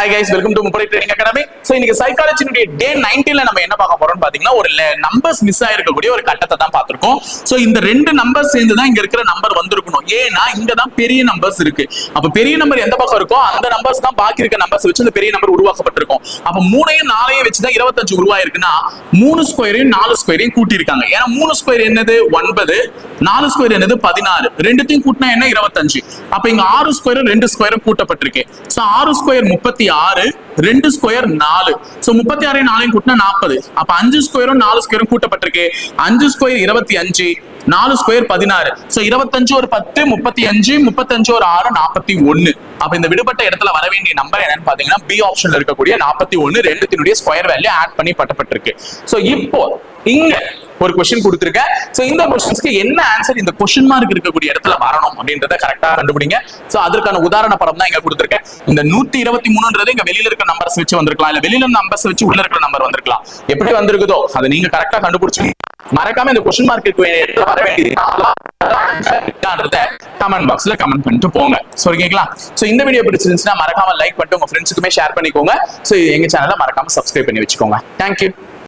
Hi guys welcome to முப்படை training academy so இன்னைக்கு சைக்காலஜினுடைய டே நைன்டீன்ல நம்ம என்ன பார்க்க போறோம்னு பாத்தீங்கன்னா ஒரு நம்பர்ஸ் மிஸ் ஆயிருக்கக்கூடிய ஒரு கட்டத்தை தான் பார்த்திருக்கோம். சோ இந்த ரெண்டு நம்பர் சேர்ந்து தான் இங்க இருக்கிற நம்பர் வந்திருக்கணும். ஏன்னா இங்க தான் பெரிய நம்பர்ஸ் இருக்கு. அப்ப பெரிய நம்பர் எந்த பக்கம் இருக்கோ அந்த நம்பர்ஸ் தான் பாக்கி இருக்க நம்பர்ஸ் வச்சு இந்த பெரிய நம்பர் உருவாக்கப்பட்டிருக்கும். அப்ப மூணையும் நாலையும் வச்சு தான் இருபத்தஞ்சு உருவாயிருக்குன்னா மூணு ஸ்கொயரையும் நாலு ஸ்கொயரையும் கூட்டி இருக்காங்க ஏன்னா மூணு ஸ்கொயர் என்னது? ஒன்பது. நாலு ஸ்கொயர் என்னது? பதினாறு. ரெண்டுத்தையும் கூட்டினா என்ன? இருபத்தஞ்சு. அப்ப இங்க ஆறு ஸ்கொயரும் ரெண்டு ஸ்கொயரும் கூட்டப்பட்டிருக்கு. சோ ஆறு ஸ்கொயர் முப்பத்தி ஆறு ரெண்டு ஸ்கொயர் நாலு. ஸோ முப்பத்தி ஆறு நாலையும் கூட்டினா நாற்பது அப்ப அஞ்சு ஸ்கொயரும் நாலு ஸ்கொயரும் கூட்டப்பட்டிருக்கு. அஞ்சு ஸ்கொயர் இருபத்தி அஞ்சு நாலு ஸ்கொயர் பதினாறு. சோ இருபத்தஞ்சு ஒரு பத்து முப்பத்தி அஞ்சு முப்பத்தஞ்சு ஒரு ஆறு நாற்பத்தி ஒன்னு. அப்ப இந்த விடுபட்ட இடத்துல வர வேண்டிய நம்பர் என்னன்னு பாத்தீங்கன்னா பி ஆப்ஷன்ல இருக்கக்கூடிய நாற்பத்தி ஒன்னு ரெண்டுத்தினுடைய ஸ்கொயர் வேல்யூ ஆட் பண்ணி பட்டப்பட்டிருக்கு. ஸோ இப்போ இங்க ஒரு கொஸ்டின் கொடுத்துருக்கேன் சோ இந்த கொஸ்டின்ஸ்க்கு என்ன ஆன்சர் இந்த கொஸ்டின் மார்க் இருக்கக்கூடிய இடத்துல வரணும் அப்படின்றத கரெக்டா கண்டுபிடிங்க. சோ அதற்கான உதாரண படம் தான் இங்க கொடுத்துருக்கேன் இந்த நூத்தி இருபத்தி மூணுன்றது இங்க வெளியில இருக்க நம்பர்ஸ் வச்சு வந்திருக்கலாம். இல்ல வெளியில நம்பர்ஸ் வச்சு உள்ள இருக்கிற நம்பர் வந்திருக்கலாம். எப்படி வந்திருக்குதோ அதை நீங்க கரெக்டா கண்டுபிடிச்சு மறக்காம இந்த கொஸ்டின் மார்க் இடத்துல வர வேண்டியது கமெண்ட் பாக்ஸ்ல கமெண்ட் பண்ணிட்டு போங்க. சோ ஓகேங்களா சோ இந்த வீடியோ பிடிச்சிருந்துச்சுன்னா மறக்காம லைக் பண்ணிட்டு உங்க ஃப்ரெண்ட்ஸுக்குமே ஷேர் பண்ணிக்கோங்க. சோ எங்க சேனலை மறக்காம சப்ஸ்கிரைப் பண்ணி வச்சுக்கோங்க. தேங்க்யூ